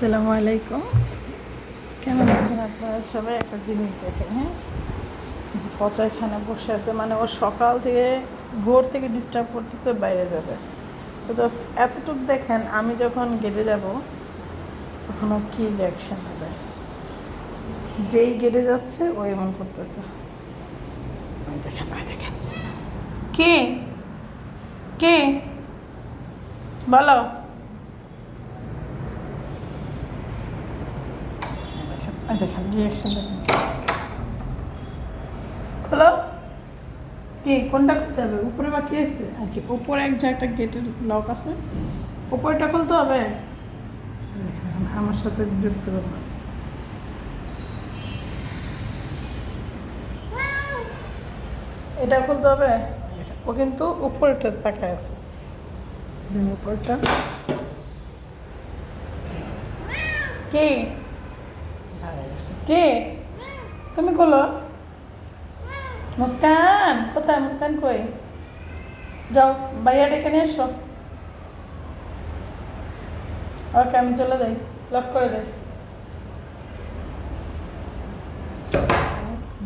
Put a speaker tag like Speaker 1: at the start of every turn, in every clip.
Speaker 1: আসসালামু আলাইকুম। কেমন আছেন আপনারা? সবাই একটা জিনিস দেখে হ্যাঁ? এই পচা এখানে বসে আছে মানে ও সকাল থেকে ভোর থেকে ডিস্টার্ব করতেছে, বাইরে যাবে। তো জাস্ট এতটুকু দেখেন, আমি যখন গেটে যাব, তখন ও কী রিয়াকশান দেয়? যেই গেটে যাচ্ছে, ও এমন করতেছে। দেখেন, ওই দেখেন। কে? কে? বলো। দেখেন রিয়াকশন দেখেন। খোলো। কি কোনটা করতে হবে? উপরে বাকি আছে? আর কি উপরে এক একটা গেটের লক আছে। উপরটা খুলতে হবে? দেখেন আমার সাথে বিরক্ত করব এটা খুলতে হবে? ও কিন্তু উপরটা তাকায় আছে। উপরটা। কে। কে? তুমি খোলো মুস্কান, কোথায়? মুস্কান কই? যাও বাইয়া ডেকে নিয়ে এসো। ওকে, আমি চলে যাই। লক করে দে।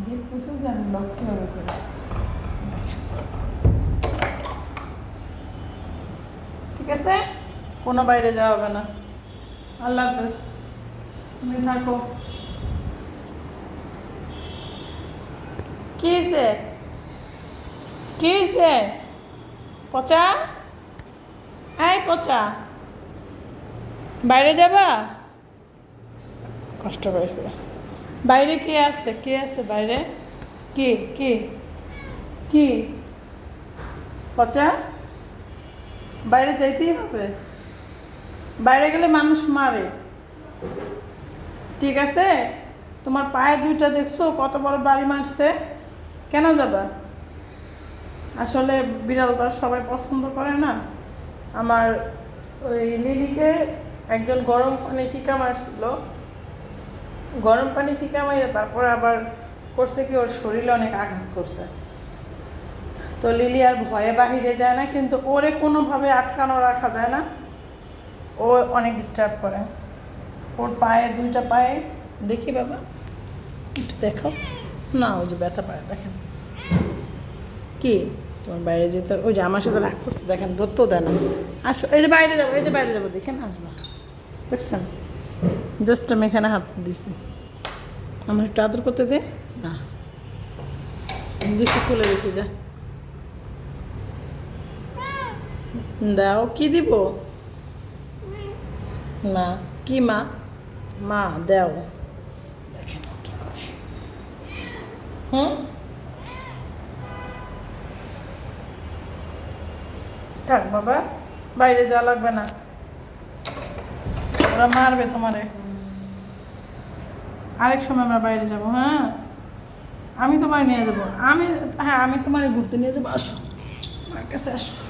Speaker 1: দেখতেছে যে আমি লক কীভাবে করি? ঠিক আছে? কোনো বাইরে যাওয়া হবে না। আল্লাহ হাফেজ। তুমি থাকো। কি হয়েছে কি হয়েছে পচা? আয় পচা। বাইরে যাবা? কষ্ট পাইছে। বাইরে কে আছে? কে আছে বাইরে? কি? কি? কি? পচা? বাইরে যাইতেই হবে। বাইরে গেলে মানুষ মারে। ঠিক আছে? তোমার পায়ে দুইটা দেখছ, কত বড় বাড়ি মারছে। কেন যাবা? আসলে বিড়াল তো আর সবাই পছন্দ করে না। আমার ওই লিলিকে একজন গরম পানি ফিকা মারছিল। গরম পানি ফিকা মাইরে তারপরে আবার করছে কি, ওর শরীরে অনেক আঘাত করছে। তো লিলি আর ভয়ে বাহিরে যায় না, কিন্তু ওরে কোনোভাবে আটকানো রাখা যায় না। ও অনেক ডিস্টার্ব করে। ওর পায়ে, দুইটা পায়ে, দেখি বাবা, একটু দেখো না, ওই যে ব্যথা পায়, দেখেন। কি? তোমার বাইরে যেতে ওই যে আমার সাথে রাগ করছে, দেখেন, ধরতেও দেয় না। আসো, এই যে বাইরে যাব, এই যে বাইরে যাব, দেখেন, আসবা। দেখছেন? জাস্ট আমি এখানে হাত দিছি। আমার একটু আদর করতে দে। না। দিচ্ছি খুলে দিছি, যা। দাও, কি দিব? না। কি মা? মা, দেও দেখেন কি করে। হুম? থাক বাবা, বাইরে যাওয়া লাগবে না। ওরা মারবে তোমারে। আরেক সময় আমরা বাইরে যাব হ্যাঁ? আমি তোমার নিয়ে যাব। আমি হ্যাঁ আমি তোমার ঘুরতে নিয়ে যাব, আসো। আমার কাছে আসো।